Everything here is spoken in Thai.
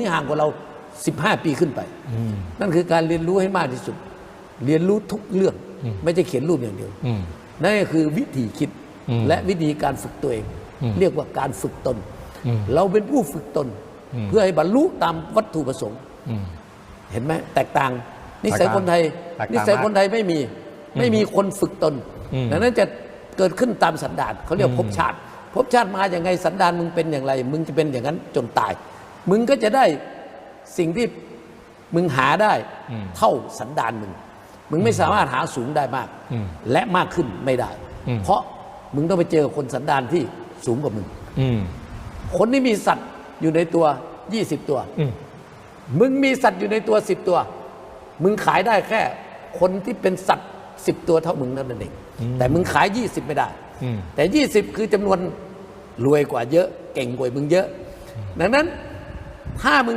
นี่ห่างกว่าเรา 15 ปีขึ้นไป นั่นคือการเรียนรู้ให้มากที่สุด เรียนรู้ทุกเรื่อง ไม่ใช่เขียนรูปอย่างเดียวอืมนั่นก็คือวิธีคิดอืมและวิธีการฝึกตัวเองอืมเรียกว่าการฝึกตนอืมเราเป็นผู้ฝึกตนอืมเพื่อให้บรรลุตามวัตถุประสงค์อืมเห็นไหมแตกต่าง นิสัยคนไทยแตกต่างนิสัยคนไทยไม่มี ไม่มีคนฝึกตนอืมดังนั้นจะเกิดขึ้นตามสันดานเขาเรียกอืมภพชาติภพชาติมาอย่างไงสันดานมึงเป็นอย่างไร มึงจะเป็นอย่างนั้นจนตาย มึงก็จะได้สิ่งที่มึงหาได้อืมเท่าสันดานมึง มึงไม่สามารถหาสูงได้มากอืมและมากขึ้นไม่ได้อืมเพราะมึงต้องไปเจอคนสันดานที่สูงกว่ามึงอืมคนที่มีสัตว์อยู่ในตัว20ตัวอืมมึงมีสัตว์อยู่ในตัวสิบตัว มึงขายได้แค่คนที่เป็นสัตว์สิบตัวเท่ามึงนั่นเองแต่มึงขายยี่สิบไม่ได้อืมแต่ยี่สิบคือจำนวนรวยกว่าเยอะ เก่งกว่ามึงเยอะ ดังนั้น ถ้ามึง